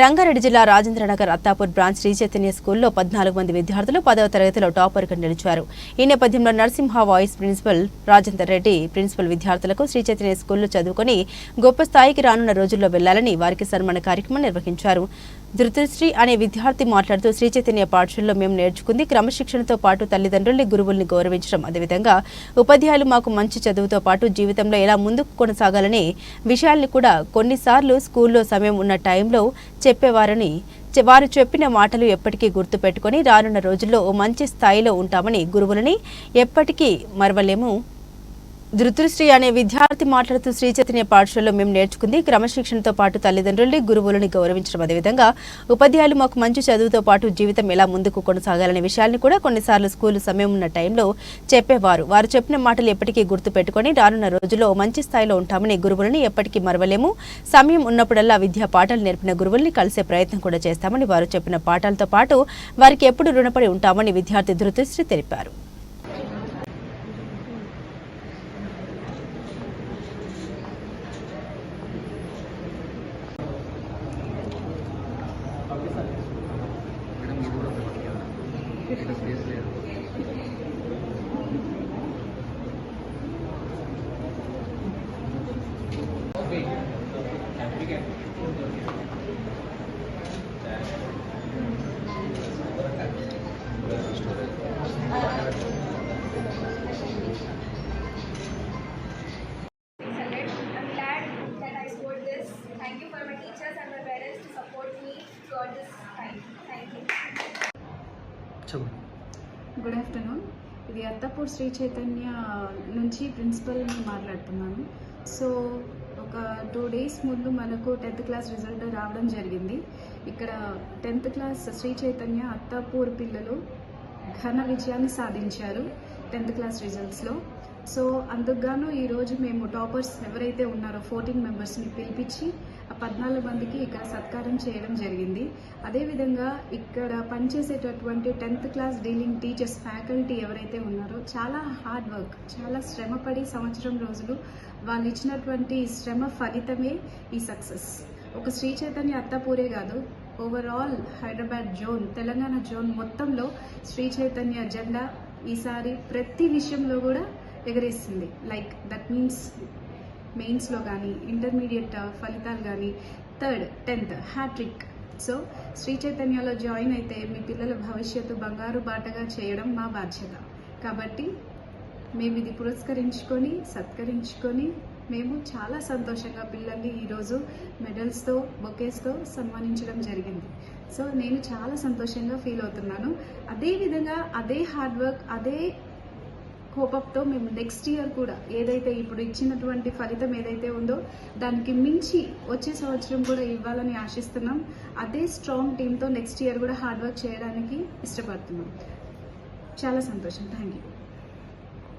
రంగారెడ్డి జిల్లా రాజేంద్రనగర్ అత్తాపూర్ బ్రాంచ్ శ్రీచైతన్య స్కూల్లో పద్నాలుగు మంది విద్యార్థులు పదవ తరగతిలో టాపర్గా నిలిచారు. ఈ నేపథ్యంలో Narasimha vice principal Rajender Reddy principal విద్యార్థులకు శ్రీచైతన్య స్కూల్లో చదువుకొని గొప్ప స్థాయికి రానున్న రోజుల్లో వెళ్ళాలని వారికి సన్మాన కార్యక్రమం నిర్వహించారు. ధృతశ్రీ అనే విద్యార్థి మాట్లాడుతూ శ్రీ చైతన్య పాఠశాలలో మేము నేర్చుకుంది క్రమశిక్షణతో పాటు తల్లిదండ్రుల్ని గురువుల్ని గౌరవించడం. అదేవిధంగా ఉపాధ్యాయులు మాకు మంచి చదువుతో పాటు జీవితంలో ఎలా ముందుకు కొనసాగాలనే విషయాల్ని కూడా కొన్నిసార్లు స్కూల్లో సమయం ఉన్న టైంలో చెప్పేవారని చె- వారు చెప్పిన మాటలు ఎప్పటికీ గుర్తుపెట్టుకొని రానున్న రోజుల్లో ఓ మంచి స్థాయిలో ఉంటామని గురువులని ఎప్పటికీ మరవలేము. ధృతుశ్రీ అనే విద్యార్థి మాట్లాడుతూ శ్రీ చైతన్య పాఠశాలలో మేము నేర్చుకుంది. క్రమశిక్షణతో పాటు తల్లిదండ్రుల్ని గురువులని గౌరవించడం అదేవిధంగా ఉపాధ్యాయులు మాకు మంచి చదువుతో పాటు జీవితం ఎలా ముందుకు కొనసాగాలనే విషయాన్ని కూడా కొన్నిసార్లు స్కూల్ సమయం ఉన్న టైంలో చెప్పేవారు. వారు చెప్పిన మాటలు ఎప్పటికీ గుర్తు పెట్టుకొని రానున్న రోజుల్లో మంచి స్థాయిలో ఉంటామని గురువులని ఎప్పటికీ మరవలేము. సమయం ఉన్నప్పుడల్లా విద్యా పాఠాలు నేర్పిన గురువుల్ని కలిసే ప్రయత్నం కూడా చేస్తామని వారు చెప్పిన పాఠాలతో పాటు వారికి ఎప్పుడు రుణపడి ఉంటామని విద్యార్థి ధృతుశ్రీ తెలిపారు. Thank you for my teachers and my parents to support me throughout this time. Thank you. చెప్పండి. గుడ్ ఆఫ్టర్నూన్ ఇది అత్తపూర్ శ్రీ చైతన్య నుంచి ప్రిన్సిపల్ మాట్లాడుతున్నాను. సో ఒక టూ డేస్ ముందు మనకు టెన్త్ క్లాస్ రిజల్ట్ రావడం జరిగింది. ఇక్కడ టెన్త్ క్లాస్ శ్రీ చైతన్య అత్తాపూర్ పిల్లలు ఘన విజయాన్ని సాధించారు టెన్త్ క్లాస్ రిజల్ట్స్లో. సో అందుకుగాను ఈరోజు మేము టాపర్స్ ఎవరైతే ఉన్నారో ఫోర్టీన్ మెంబర్స్ని పిలిపించి ఆ పద్నాలుగు మందికి ఇక్కడ సత్కారం చేయడం జరిగింది. అదేవిధంగా ఇక్కడ పనిచేసేటటువంటి tenth class dealing teachers faculty ఎవరైతే ఉన్నారో చాలా హార్డ్ వర్క్ చాలా శ్రమపడి సంవత్సరం రోజులు వాళ్ళు ఇచ్చినటువంటి శ్రమ ఫలితమే ఈ సక్సెస్. ఒక శ్రీ చైతన్య అత్తపూరే కాదు overall Hyderabad zone Telangana zone మొత్తంలో శ్రీ చైతన్య జెండా ఈసారి ప్రతి విషయంలో కూడా ఎగరేస్తుంది. లైక్ దట్ మీన్స్ మెయిన్స్లో కానీ ఇంటర్మీడియట్ ఫలితాలు కానీ third tenth hat-trick so Sri చైతన్యలో join అయితే మీ పిల్లల భవిష్యత్తు బంగారు బాటగా చేయడం మా బాధ్యత. కాబట్టి మేము ఇది పురస్కరించుకొని సత్కరించుకొని మేము చాలా సంతోషంగా పిల్లల్ని ఈరోజు మెడల్స్తో బొకేస్తో సన్మానించడం జరిగింది. సో నేను చాలా సంతోషంగా ఫీల్ అవుతున్నాను. అదేవిధంగా అదే హార్డ్ వర్క్ అదే కోపంతో మేము నెక్స్ట్ ఇయర్ కూడా ఏదైతే ఇప్పుడు ఇచ్చినటువంటి ఫలితం ఏదైతే ఉందో దానికి మించి వచ్చే సంవత్సరం కూడా ఇవ్వాలని ఆశిస్తున్నాం. అదే స్ట్రాంగ్ టీంతో నెక్స్ట్ ఇయర్ కూడా హార్డ్ వర్క్ చేయడానికి ఇష్టపడుతున్నాం. చాలా సంతోషం. Thank you